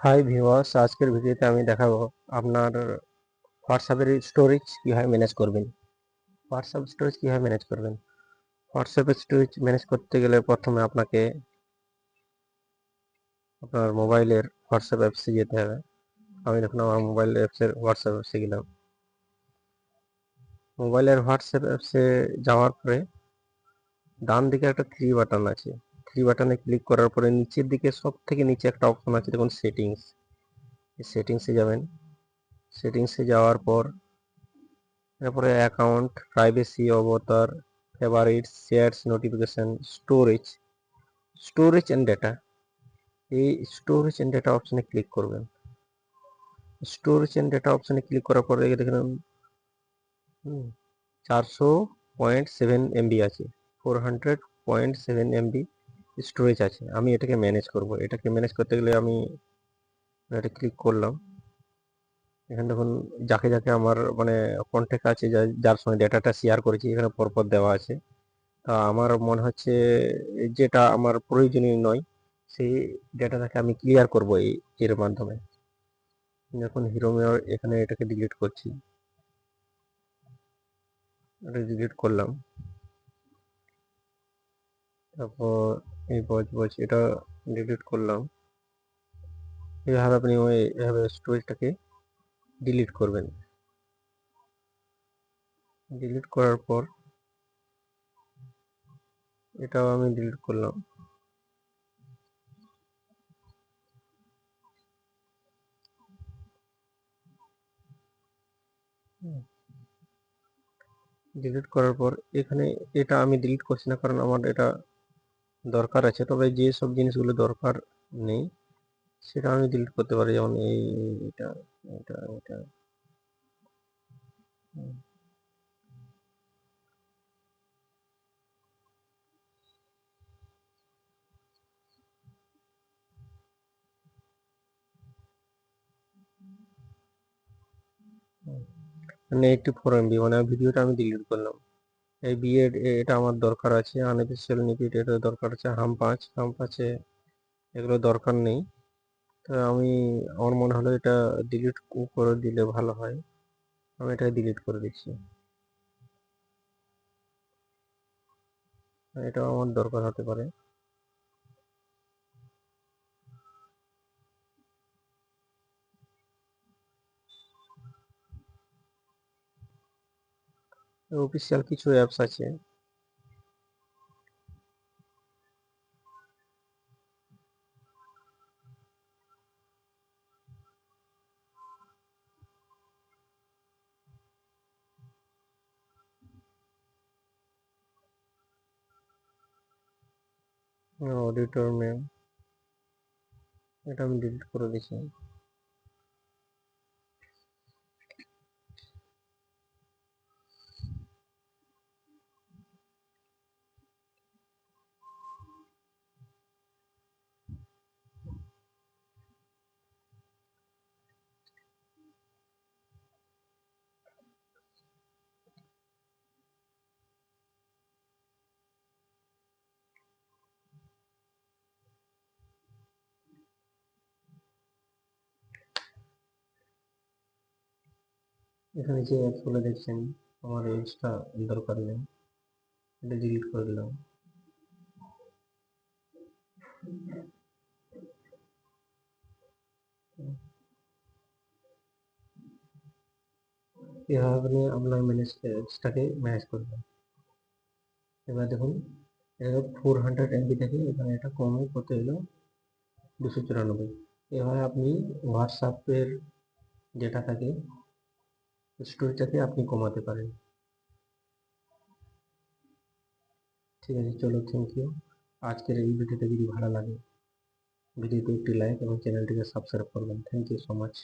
Hi viewers আজকের ভিডিওতে আমি দেখাবো আপনার হোয়াটসঅ্যাপের স্টোরেজ কীভাবে ম্যানেজ করবেন। হোয়াটসঅ্যাপ স্টোরেজ কীভাবে ম্যানেজ করবেন? হোয়াটসঅ্যাপের স্টোরেজ ম্যানেজ করতে গেলে প্রথমে আপনাকে আপনার মোবাইলের হোয়াটসঅ্যাপ অ্যাপসে যেতে হবে। আমি দেখুন আমার মোবাইল অ্যাপসের হোয়াটসঅ্যাপ অ্যাপসে গেলাম। মোবাইলের হোয়াটসঅ্যাপ অ্যাপসে যাওয়ার পরে ডান দিকে একটা থ্রি বাটন আছে। থ্রি বাটনে ক্লিক করার পরে নিচের দিকে সব থেকে নিচে একটা অপশন আছে, দেখুন সেটিংস সেটিংসে যাবেন। সেটিংসে যাওয়ার পর তারপরে account privacy avatar favourites shares notification storage storage and data এই স্টোরেজ অ্যান্ড ডেটা অপশনে ক্লিক করবেন। স্টোরেজ অ্যান্ড ডেটা অপশনে ক্লিক করার পরে দেখুন চারশো পয়েন্ট সেভেন এমবি আছে। Four hundred point seven MB storage আছে। আমি এটাকে ম্যানেজ করব। এটাকে ম্যানেজ করতে গেলে আমি এটা ক্লিক করলাম। এখানে দেখুন, যাকে যাকে আমার মানে কন্ট্যাক্ট আছে যার সঙ্গে ডেটাটা শেয়ার করেছি, এখানে পরপর দেওয়া আছে। তা আমার মনে হচ্ছে যেটা আমার প্রয়োজনীয় নয়, সেই ডেটাটাকে আমি ক্লিয়ার করব এই, এর মাধ্যমে। এখন হিরো মেয়র এখানে এটাকে ডিলিট করছি। এটা ডিলিট করলাম। তারপর এই বজ বজ এটা ডিলিট করলাম। এইভাবে আপনি ওই, এভাবে স্টোরেজটাকে ডিলিট করবেন। ডিলিট করার পর এটাও আমি ডিলিট করলাম। ডিলিট করার পর এখানে এটা আমি ডিলিট করছি না, কারণ আমার এটা দরকার আছে। তবে যে সব জিনিসগুলো দরকার নেই, সেটা আমি ডিলিট করতে পারি। যেমন এই এটা এটা এটা। মানে এইটটি ফোর এমবি মানে ভিডিওটা আমি ডিলিট করলাম। এই বিএড এটা আমার দরকার আছে আনঅফিসিয়াল নিপিট, এটা দরকার আছে হাম পাঁচ, হাম পাঁচে এগুলো দরকার নেই। তো আমি, আমার মনে হলো এটা ডিলিট করে দিলে ভালো হয়। আমি এটা ডিলিট করে দিচ্ছি। এটা আমার দরকার হতে পারে। অফিসিয়াল কিছু অ্যাপস আছে। অডিটর মেম এটা আমি ডিলিট করে দিচ্ছি এখানে যে অ্যাপসগুলো দেখছেন, আমার রিলসটা দরকার নেই এটা ডিলিট করে দিলাম। এভাবে আপনি আপনার ম্যানেজটাকে ম্যানেজ করবেন। এবার দেখুন, এটা ফোর হান্ড্রেড এমবি থেকে এখানে এটা কমে কত এলো? দুশো চুরানব্বই। এভাবে আপনি হোয়াটসঅ্যাপের ডেটা থাকে স্টোরেজটাকে আপনি কমাতে পারেন। ঠিক আছে, চলো থ্যাংক ইউ আজকের এই ভিডিওটা যদি ভালো লাগে, ভিডিওতে একটি লাইক এবং চ্যানেলটিকে সাবস্ক্রাইব করবেন। Thank you so much